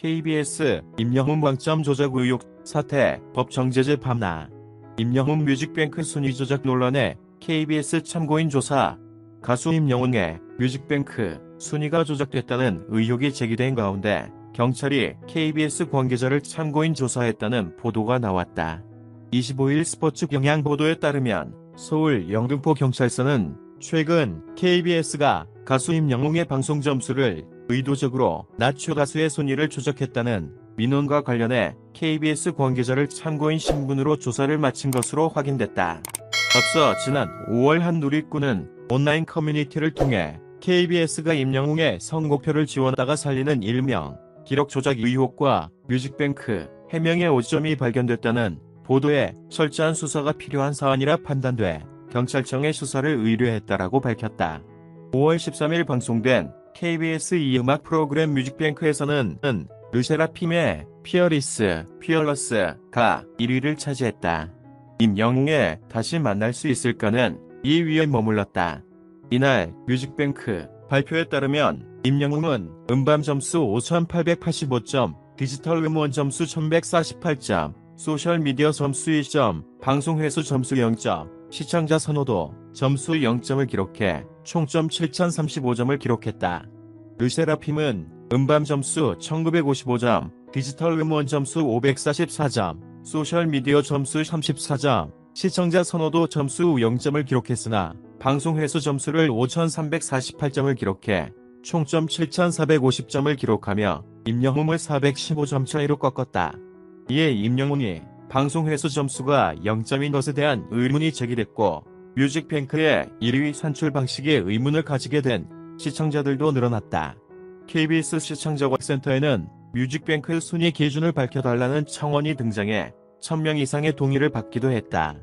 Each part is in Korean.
KBS 임영웅 방점 조작 의혹 사태 법정 제재 밤나 임영웅 뮤직뱅크 순위 조작 논란에 KBS 참고인 조사 가수 임영웅의 뮤직뱅크 순위가 조작됐다는 의혹이 제기된 가운데 경찰이 KBS 관계자를 참고인 조사했다는 보도가 나왔다. 25일 스포츠 경향 보도에 따르면 서울 영등포 경찰서는 최근 KBS가 가수 임영웅의 방송 점수를 의도적으로 낮춰 가수의 순위를 조작했다는 민원과 관련해 KBS 관계자를 참고인 신분으로 조사를 마친 것으로 확인됐다. 앞서 지난 5월 한 누리꾼은 온라인 커뮤니티를 통해 KBS가 임영웅의 선곡표를 지원하다가 살리는 일명 기록 조작 의혹과 뮤직뱅크 해명의 오점이 발견됐다는 보도에 철저한 수사가 필요한 사안이라 판단돼 경찰청에 수사를 의뢰했다라고 밝혔다. 5월 13일 방송된 KBS 이 음악 프로그램 뮤직뱅크에서는 르세라핌의 피어리스, 피어러스가 1위를 차지했다. 임영웅의 다시 만날 수 있을까는 2위에 머물렀다. 이날 뮤직뱅크 발표에 따르면 임영웅은 음반 점수 5885점, 디지털 음원 점수 1148점, 소셜미디어 점수 1점, 방송 횟수 점수 0점, 시청자 선호도 점수 0점을 기록해 총점 7035점을 기록했다. 르세라핌은 음반 점수 1955점, 디지털 음원 점수 544점, 소셜미디어 점수 34점, 시청자 선호도 점수 0점을 기록했으나 방송 횟수 점수를 5348점을 기록해 총점 7450점을 기록하며 임영웅을 415점 차이로 꺾었다. 이에 임영웅이 방송 횟수 점수가 0점인 것에 대한 의문이 제기됐고 뮤직뱅크의 1위 산출 방식에 의문을 가지게 된 시청자들도 늘어났다. KBS 시청자관센터에는 뮤직뱅크 순위 기준을 밝혀달라는 청원이 등장해 1000명 이상의 동의를 받기도 했다.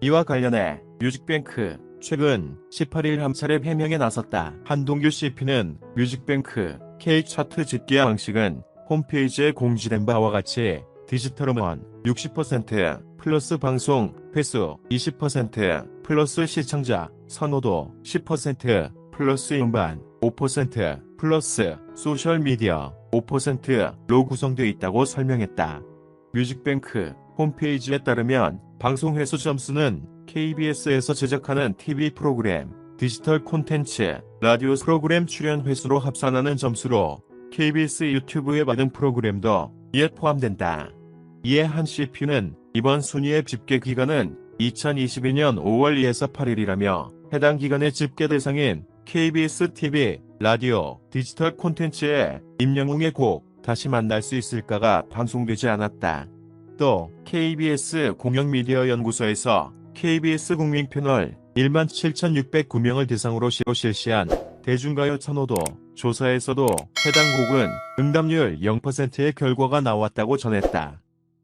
이와 관련해 뮤직뱅크 최근 18일 함차례 해명에 나섰다. 한동규 CP는 뮤직뱅크 K차트 집계 방식은 홈페이지에 공지된 바와 같이 디지털 음원 60% 플러스 방송 횟수 20% 플러스 시청자 선호도 10% 플러스 음반 5% 플러스 소셜미디어 5%로 구성되어 있다고 설명했다. 뮤직뱅크 홈페이지에 따르면 방송 횟수 점수는 KBS에서 제작하는 TV 프로그램, 디지털 콘텐츠, 라디오 프로그램 출연 횟수로 합산하는 점수로 KBS 유튜브에 받은 프로그램도 이에 포함된다. 이에 한 CP는 이번 순위의 집계 기간은 2022년 5월 2에서 8일이라며 해당 기간의 집계 대상인 KBS TV, 라디오, 디지털 콘텐츠에 임영웅의 곡 다시 만날 수 있을까가 방송되지 않았다. 또 KBS 공영미디어 연구소에서 KBS 국민 패널 1만 7,609명을 대상으로 실시한 대중가요 선호도 조사에서도 해당 곡은 응답률 0%의 결과가 나왔다고 전했다.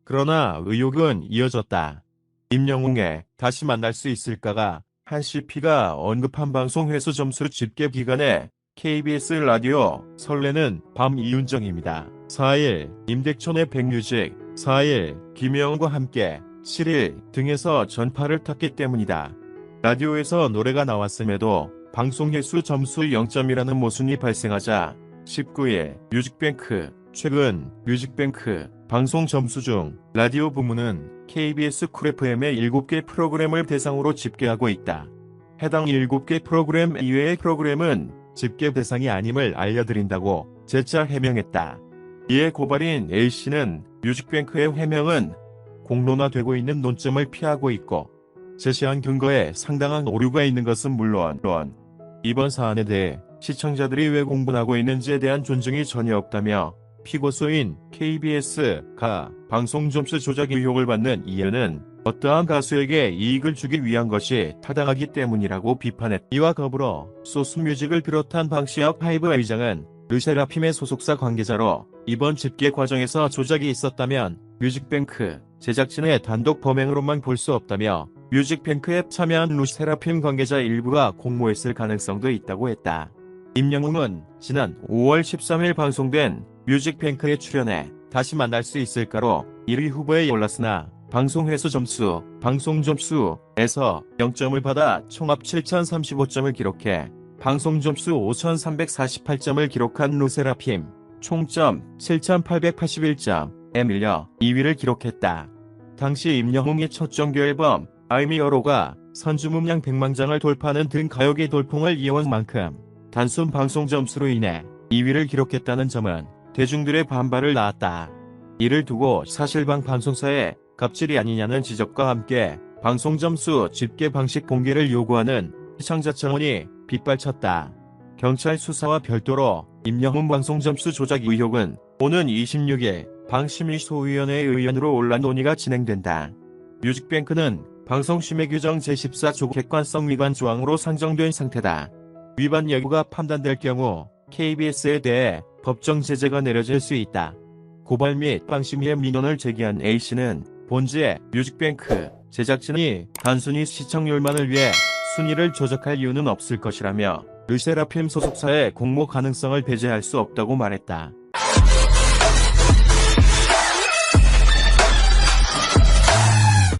그러나 의혹은 이어졌다. 임영웅의 다시 만날 수 있을까가 한 CP가 언급한 방송 횟수 점수 집계 기간에 KBS 라디오 설레는 밤 이윤정입니다. 4일 임백천의 백뮤직 4일 김혜영과 함께 7일 등에서 전파를 탔기 때문이다. 라디오에서 노래가 나왔음에도 방송 횟수 점수 0점이라는 모순이 발생하자 19일 뮤직뱅크 최근 뮤직뱅크 방송 점수 중 라디오 부문은 KBS 쿨 FM의 7개 프로그램을 대상으로 집계하고 있다. 해당 7개 프로그램 이외의 프로그램은 집계 대상이 아님을 알려드린다고 재차 해명했다. 이에 고발인 A씨는 뮤직뱅크의 해명은 공론화되고 있는 논점을 피하고 있고 제시한 근거에 상당한 오류가 있는 것은 물론 이번 사안에 대해 시청자들이 왜 공분하고 있는지에 대한 존중이 전혀 없다며 피고소인 KBS가 방송 점수 조작 의혹을 받는 이유는 어떠한 가수에게 이익을 주기 위한 것이 타당하기 때문이라고 비판했. 이와 더불어 소스뮤직을 비롯한 방시혁 하이브 의장은 르세라핌의 소속사 관계자로 이번 집계 과정에서 조작이 있었다면 뮤직뱅크 제작진의 단독 범행으로만 볼 수 없다며 뮤직뱅크에 참여한 루세라핌 관계자 일부가 공모했을 가능성도 있다고 했다. 임영웅은 지난 5월 13일 방송된 뮤직뱅크에 출연해 다시 만날 수 있을까로 1위 후보에 올랐으나 방송 횟수 점수, 방송 점수에서 0점을 받아 총합 7,035점을 기록해 방송 점수 5,348점을 기록한 루세라핌. 총점 7,881점에 밀려 2위를 기록했다. 당시 임영웅의 첫 정규 앨범 알미어로가 선주 음량 100만 장을 돌파하는 등 가요계 돌풍을 이어온 만큼 단순 방송 점수로 인해 2위를 기록했다는 점은 대중들의 반발을 낳았다. 이를 두고 사실방 방송사의 갑질이 아니냐는 지적과 함께 방송 점수 집계 방식 공개를 요구하는 시청자 청원이 빗발쳤다. 경찰 수사와 별도로 임영웅 방송 점수 조작 의혹은 오는 26일 방심위 소위원회 의원으로 올라 논의가 진행된다. 뮤직뱅크는 방송심의 규정 제14조 객관성 위반 조항으로 상정된 상태다. 위반 여부가 판단될 경우 KBS에 대해 법정 제재가 내려질 수 있다. 고발 및 방심위의 민원을 제기한 A씨는 본지의 뮤직뱅크 제작진이 단순히 시청률만을 위해 순위를 조작할 이유는 없을 것이라며 르세라핌 소속사의 공모 가능성을 배제할 수 없다고 말했다.